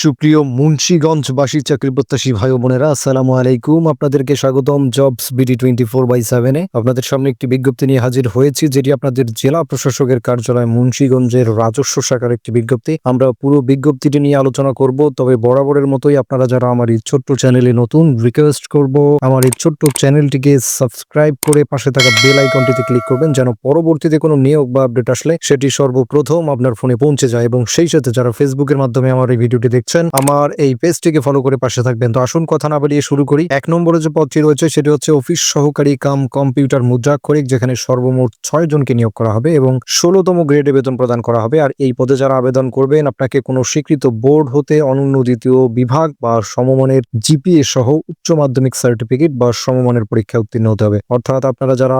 সুপ্রিয় মুন্সীগঞ্জবাসী চাকরি প্রত্যাশী ভাই বোনেরা, আসসালামু আলাইকুম। আপনাদেরকে স্বাগতম jobs BD twenty four by সেভেনে আপনাদের সামনে একটি বিজ্ঞপ্তি নিয়ে হাজির হয়েছি, যেটি আপনাদের জেলা প্রশাসকের কার্যালয় মুন্সীগঞ্জের রাজস্ব শাখার একটি বিজ্ঞপ্তি। আমরা পুরো বিজ্ঞপ্তিটি নিয়ে আলোচনা করব, তবে বরাবরের মতোই আপনারা যারা আমার এই ছোট্ট চ্যানেলে নতুন রিকোয়েস্ট করব, আমার এই ছোট্ট চ্যানেলটিকে সাবস্ক্রাইব করে পাশে থাকা বেল আইকনটিতে ক্লিক করবেন, যেন পরবর্তীতে কোনো নিয়োগ বা আপডেট আসলে সেটি সর্বপ্রথম আপনার ফোনে পৌঁছে যায়। এবং সেই সাথে যারা ফেসবুকের মাধ্যমে আমার এই ভিডিওটি দেখছেন, আমার এই পেজটিকে ফলো করে পাশে থাকবেন। তো আসুন কথা না বাড়িয়ে শুরু করি। এক নম্বরে যে পদটি রয়েছে, সেটি হচ্ছে অফিস সহকারী কাম কম্পিউটার মুদ্রাক্ষরিক যেখানে সর্বমোট ছয় জনকে নিয়োগ করা হবে এবং ষোলোতম গ্রেডে বেতন প্রদান করা হবে। আর এই পদে যারা আবেদন করবেন, আপনাকে কোনো স্বীকৃত বোর্ড হতে অনন্য দ্বিতীয় বিভাগ বা সমমানের জিপিএ সহ উচ্চ মাধ্যমিক সার্টিফিকেট বা সমমানের পরীক্ষায় উত্তীর্ণ হতে হবে। অর্থাৎ আপনারা যারা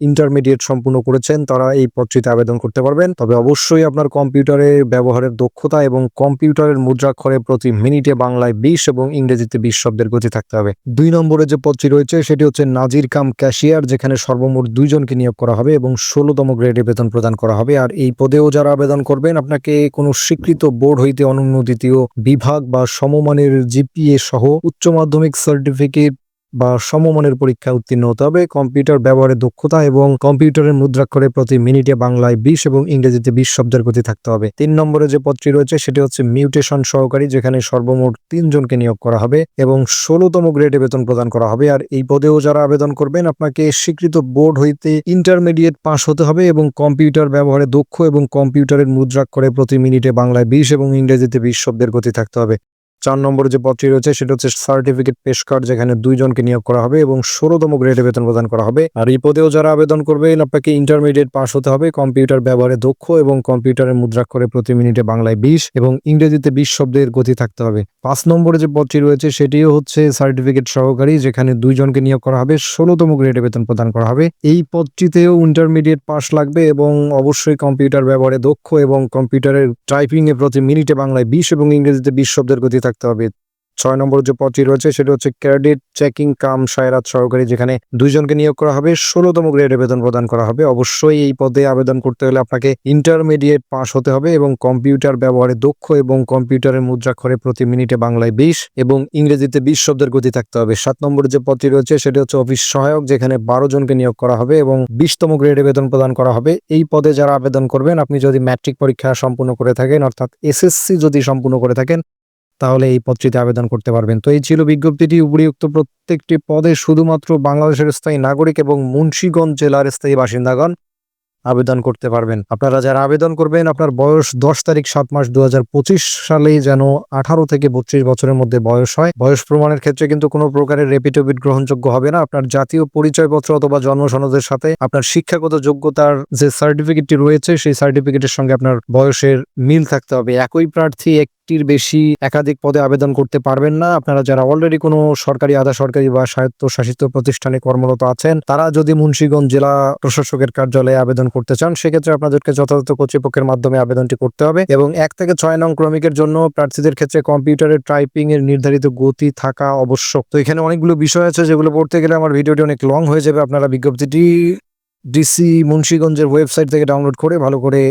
ইন্টারমিডিয়েট সম্পূর্ণ করেছেন, তারা এই পদটিতে আবেদন করতে পারবেন। তবে অবশ্যই আপনার কম্পিউটারের ব্যবহারের দক্ষতা এবং কম্পিউটারের মুদ্রাক্ষরে প্রতি মিনিটে বাংলায় বিশ এবং ইংরেজিতে বিশ শব্দের গতি থাকতে হবে। দুই নম্বরে যে পদটি রয়েছে, সেটি হচ্ছে নাজির কাম ক্যাশিয়ার, যেখানে সর্বমোট দুইজনকে নিয়োগ করা হবে এবং ষোলোতম গ্রেডে বেতন প্রদান করা হবে। আর এই পদেও যারা আবেদন করবেন, আপনাকে কোনো স্বীকৃত বোর্ড হইতে অনন্য দ্বিতীয় বিভাগ বা সমমানের জিপিএ সহ উচ্চ মাধ্যমিক সার্টিফিকেট বা সমমানের পরীক্ষা উত্তীর্ণ হতে হবে। কম্পিউটার ব্যবহারের দক্ষতা এবং কম্পিউটারের মুদ্রাক্ষরে প্রতি মিনিটে বাংলায় বিশ এবং ইংরেজিতে বিশ শব্দের গতি থাকতে হবে। তিন নম্বরে যে পদটি রয়েছে সেটি হচ্ছে মিউটেশন সহকারী, যেখানে সর্বমোট তিনজনকে নিয়োগ করা হবে এবং ষোলোতম গ্রেডে বেতন প্রদান করা হবে। আর এই পদেও যারা আবেদন করবেন, আপনাকে স্বীকৃত বোর্ড হইতে ইন্টারমিডিয়েট পাস হতে হবে এবং কম্পিউটার ব্যবহারে দক্ষ এবং কম্পিউটারের মুদ্রাক্ষরে প্রতি মিনিটে বাংলায় বিশ এবং ইংরেজিতে বিশ শব্দের গতি থাকতে হবে। চার নম্বরে যে পদটি রয়েছে, সেটা হচ্ছে সার্টিফিকেট পেশকার যেখানে দুইজনকে নিয়োগ করা হবে এবং ষোলোতম গ্রেডে বেতন প্রদান করা হবে। আর এই পদেও যারা আবেদন করবেন আপনাকে ইন্টারমিডিয়েট পাস হতে হবে। কম্পিউটার ব্যবহারে দক্ষ এবং কম্পিউটারের মুদ্রাক্ষরে প্রতি মিনিটে বাংলায় বিশ এবং ইংরেজিতে বিশ শব্দের গতি থাকতে হবে। পাঁচ নম্বরে যে পদটি রয়েছে, সেটিও হচ্ছে সার্টিফিকেট সহকারী, যেখানে দুইজনকে নিয়োগ করা হবে, ষোলোতম গ্রেডে বেতন প্রদান করা হবে। এই পদটিতেও ইন্টারমিডিয়েট পাস লাগবে এবং অবশ্যই কম্পিউটার ব্যবহারে দক্ষ এবং কম্পিউটারের টাইপিং এ প্রতি মিনিটে বাংলায় বিশ এবং ইংরেজিতে বিশ শব্দের গতি থাকতে হবে। ছয় নম্বর যে পদটি রয়েছে, সেটা হচ্ছে ক্রেডিট চেকিং কাম সায়রাত সহকারী, যেখানে দুইজনকে নিয়োগ করা হবে, ষোলোতম গ্রেডে বেতন প্রদান করা হবে। অবশ্যই এই পদে আবেদন করতে হলে আপনাকে ইন্টারমিডিয়েট পাস হতে হবে এবং কম্পিউটার ব্যবহারে দক্ষ এবং কম্পিউটারের মুদ্রাক্ষরে প্রতি মিনিটে বাংলায় বিশ এবং ইংরেজিতে বিশ শব্দের গতি থাকতে হবে। সাত নম্বর যে পদটি রয়েছে, সেটি হচ্ছে অফিস সহায়ক, যেখানে বারো জনকে নিয়োগ করা হবে এবং বিশতম গ্রেডে বেতন প্রদান করা হবে। এই পদে যারা আবেদন করবেন, আপনি যদি ম্যাট্রিক পরীক্ষা সম্পূর্ণ করে থাকেন, অর্থাৎ এসএসসি যদি সম্পূর্ণ করে থাকেন তাহলে এই পদটিতে আবেদন করতে পারবেন। তো এই ছিল বিজ্ঞপ্তিটি। উপরিউক্ত প্রত্যেকটি পদে শুধুমাত্র বাংলাদেশের স্থায়ী নাগরিক এবং মুন্সীগঞ্জ জেলার স্থায়ী বাসিন্দাগণ আবেদন করতে পারবেন। আপনারা যারা আবেদন করবেন, আপনার বয়স দশ তারিখ সাত মাস দুহাজার পঁচিশ সালে যেন আঠারো থেকে বত্রিশ বছরের মধ্যে বয়স হয়। বয়স প্রমাণের ক্ষেত্রে কিন্তু কোনো প্রকারের রেপিটেবিট গ্রহণযোগ্য হবে না। আপনার জাতীয় পরিচয়পত্র অথবা জন্ম সনদের সাথে আপনার শিক্ষাগত যোগ্যতার যে সার্টিফিকেটটি রয়েছে, সেই সার্টিফিকেটের সঙ্গে আপনার বয়সের মিল থাকতে হবে। একই প্রার্থী একটির বেশি একাধিক পদে আবেদন করতে পারবেন না। আপনারা যারা অলরেডি কোনো সরকারি, আধা সরকারি বা স্বায়ত্তশাসিত প্রতিষ্ঠানে কর্মরত আছেন, তারা যদি মুন্সীগঞ্জ জেলা প্রশাসকের কার্যালয়ে আবেদন করতে চান, সেক্ষেত্রে আপনাদেরকে যথাযথ কর্তৃপক্ষের মাধ্যমে আবেদনটি করতে হবে এবং এক থেকে ছয় নং ক্রমিকের জন্য প্রার্থীদের ক্ষেত্রে কম্পিউটারের টাইপিং এর নির্ধারিত গতি থাকা আবশ্যক। তো এখানে অনেকগুলো বিষয় আছে, যেগুলো পড়তে গেলে আমার ভিডিওটি অনেক লং হয়ে যাবে। আপনারা বিজ্ঞপ্তিটি ডিসি মুন্সীগঞ্জের ওয়েবসাইট থেকে ডাউনলোড করে ভালো করে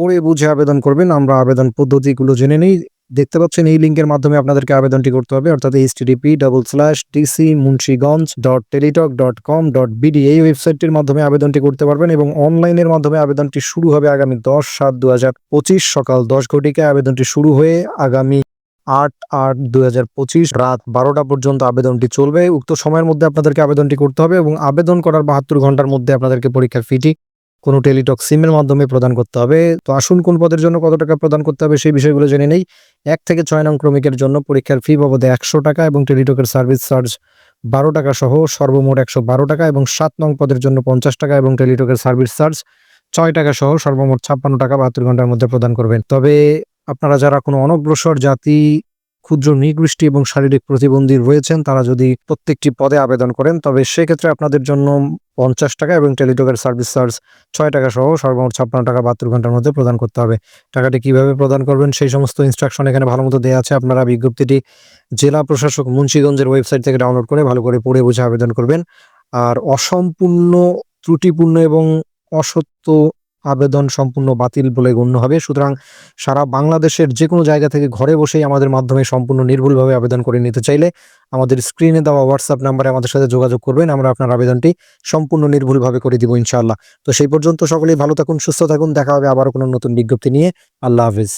পড়ে বুঝে আবেদন করবেন, আমরা আবেদন পদ্ধতিগুলো জেনে নিই। দেখতে পাচ্ছেন এই লিঙ্কের মাধ্যমে আপনাদেরকে আবেদনটি করতে হবে, অর্থাৎ H TDP double slash DC Munshiganj dot Teletalk dot com dot BD এই ওয়েবসাইটটির মাধ্যমে আবেদনটি করতে পারবেন এবং অনলাইনের মাধ্যমে আবেদনটি শুরু হবে আগামী দশ সাত দু পঁচিশ সকাল দশ ঘটিকায়। আবেদনটি শুরু হয়ে আগামী আট আট দুই হাজার পঁচিশ রাত বারোটা পর্যন্ত আবেদনটি চলবে। উক্ত সময়ের মধ্যে আপনাদেরকে আবেদনটি করতে হবে এবং আবেদন করার বাহাত্তর ঘণ্টার মধ্যে আপনাদেরকে পরীক্ষার ফিটি কোনো টেলিটক সিমের মাধ্যমে প্রদান করতে হবে। তো আসুন কোন পদের জন্য কত টাকা প্রদান করতে হবে সেই বিষয়গুলো জেনে নেই। এক থেকে ছয় নং ক্রমিকের জন্য পরীক্ষার ফি বাবদে একশো টাকা এবং টেলিটকের সার্ভিস চার্জ বারো টাকা সহ সর্বমোট একশো বারো টাকা এবং সাত নং পদের জন্য পঞ্চাশ টাকা এবং টেলিটকের সার্ভিস চার্জ ছয় টাকা সহ সর্বমোট ছাপ্পান্ন টাকা বাহাত্তর ঘণ্টার মধ্যে প্রদান করবেন। তবে আপনারা যারা কোনো অনগ্রসর জাতি ক্ষুদ্র নিকৃষ্টি এবং শারীরিক প্রতিবন্ধী রয়েছেন, তারা যদি প্রত্যেকটি পদে আবেদন করেন, তবে সেক্ষেত্রে আপনাদের জন্য পঞ্চাশ টাকা এবং টেলিটকের সার্ভিস চার্জ ছয় টাকা সহ সর্বমোট ছাপ্পান্ন টাকা বাহাত্তর ঘণ্টার মধ্যে প্রদান করতে হবে। টাকাটি কীভাবে প্রদান করবেন সেই সমস্ত ইনস্ট্রাকশন এখানে ভালো মতো দেওয়া আছে। আপনারা বিজ্ঞপ্তিটি জেলা প্রশাসক মুন্সীগঞ্জের ওয়েবসাইট থেকে ডাউনলোড করে ভালো করে পড়ে বুঝে আবেদন করবেন। আর অসম্পূর্ণ, ত্রুটিপূর্ণ এবং অসত্য আবেদন সম্পূর্ণ বাতিল বলে গণ্য হবে। সুতরাং সারা বাংলাদেশের যে কোনো জায়গা থেকে ঘরে বসেই আমাদের মাধ্যমে সম্পূর্ণ নির্ভুলভাবে আবেদন করে নিতে চাইলে আমাদের স্ক্রিনে দেওয়া হোয়াটসঅ্যাপ নাম্বারে আমাদের সাথে যোগাযোগ করবেন। আমরা আপনার আবেদনটি সম্পূর্ণ নির্ভুলভাবে করে দিব ইনশাআল্লাহ। তো সেই পর্যন্ত সকলেই ভালো থাকুন, সুস্থ থাকুন। দেখা হবে আবার কোনো নতুন বিজ্ঞপ্তি নিয়ে। আল্লাহ হাফিজ।